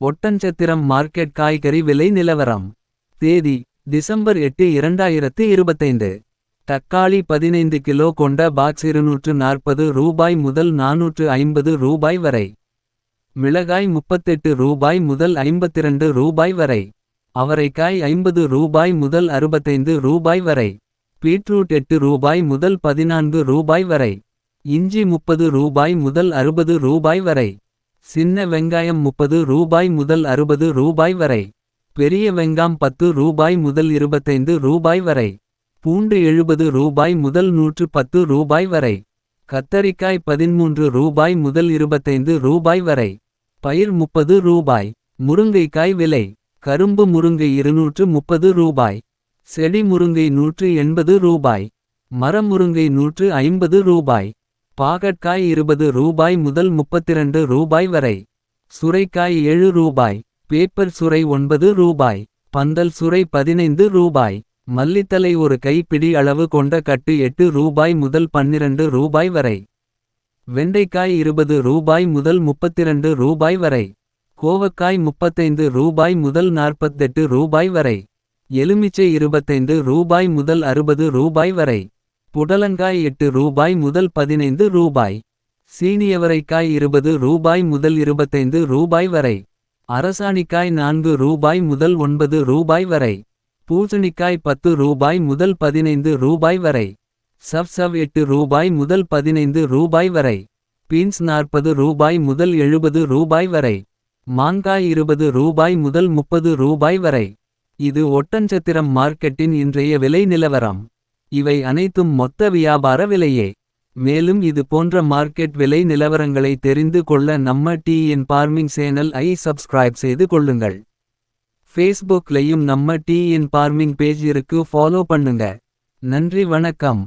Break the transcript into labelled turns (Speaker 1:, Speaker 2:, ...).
Speaker 1: Oddanchatram market காய்கறி விலை நிலவரம். தேதி டிசம்பர் எட்டு இரண்டாயிரத்து இருபத்தைந்து. தக்காளி பதினைந்து கிலோ கொண்ட பாக்ஸ் இருநூற்று நாற்பது ரூபாய் முதல் நாநூற்று ஐம்பது ரூபாய் வரை. மிளகாய் முப்பத்தெட்டு ரூபாய் முதல் ஐம்பத்திரண்டு ரூபாய் வரை. அவரைக்காய் ஐம்பது ரூபாய் முதல் அறுபத்தைந்து ரூபாய் வரை. பீட்ரூட் எட்டு ரூபாய் முதல் பதினான்கு ரூபாய் வரை. இஞ்சி முப்பது ரூபாய் முதல் அறுபது ரூபாய் வரை. சின்ன வெங்காயம் முப்பது ரூபாய் முதல் அறுபது ரூபாய் வரை. பெரிய வெங்காம் பத்து ரூபாய் முதல் இருபத்தைந்து ரூபாய் வரை. பூண்டு எழுபது ரூபாய் முதல் நூற்று பத்து ரூபாய் வரை. கத்தரிக்காய் பதின்மூன்று ரூபாய் முதல் இருபத்தைந்து ரூபாய் வரை. பயிர் முப்பது ரூபாய் முருங்கைக்காய் விலை. கரும்பு முருங்கை இருநூற்று முப்பது ரூபாய். செடி முருங்கை நூற்று எண்பது ரூபாய். மரமுருங்கை நூற்று ஐம்பது ரூபாய். பாகற்காய் இருபது ரூபாய் முதல் முப்பத்திரண்டு ரூபாய் வரை. சுரைக்காய் ஏழு ரூபாய் பேப்பர் சுரை ஒன்பது ரூபாய். பந்தல் சுரை பதினைந்து ரூபாய். மல்லித்தலை ஒரு கைப்பிடி அளவு கொண்ட கட்டு எட்டு ரூபாய் முதல் பன்னிரண்டு ரூபாய் வரை. வெண்டைக்காய் இருபது ரூபாய் முதல் முப்பத்திரண்டு ரூபாய் வரை. கோவக்காய் முப்பத்தைந்து ரூபாய் முதல் நாற்பத்தெட்டு ரூபாய் வரை. எலுமிச்சை இருபத்தைந்து ரூபாய் முதல் அறுபது ரூபாய் வரை. புடலங்காய் எட்டு ரூபாய் முதல் பதினைந்து ரூபாய். சீனியவரைக்காய் இருபது ரூபாய் முதல் இருபத்தைந்து ரூபாய் வரை. அரசாணிக்காய் நான்கு ரூபாய் முதல் ஒன்பது ரூபாய் வரை. பூசணிக்காய் பத்து ரூபாய் முதல் பதினைந்து ரூபாய் வரை. சவ் சவ் எட்டு ரூபாய் முதல் பதினைந்து ரூபாய் வரை. பீன்ஸ் நாற்பது ரூபாய் முதல் எழுபது ரூபாய் வரை. மாங்காய் இருபது ரூபாய் முதல் முப்பது ரூபாய் வரை. இது ஒட்டன்சத்திரம் மார்க்கெட்டின் இன்றைய விலை நிலவரம். இவை அனைத்தும் மொத்த வியாபார விலையே. மேலும் இது போன்ற மார்க்கெட் விலை நிலவரங்களை தெரிந்து கொள்ள நம்ம டி இன் பார்மிங் சேனல் ஐ சப்ஸ்கிரைப் செய்து கொள்ளுங்கள். ஃபேஸ்புக்லையும் நம்ம டி இன் பார்மிங் பேஜ் இருக்கு ஃபாலோ பண்ணுங்க. நன்றி வணக்கம்.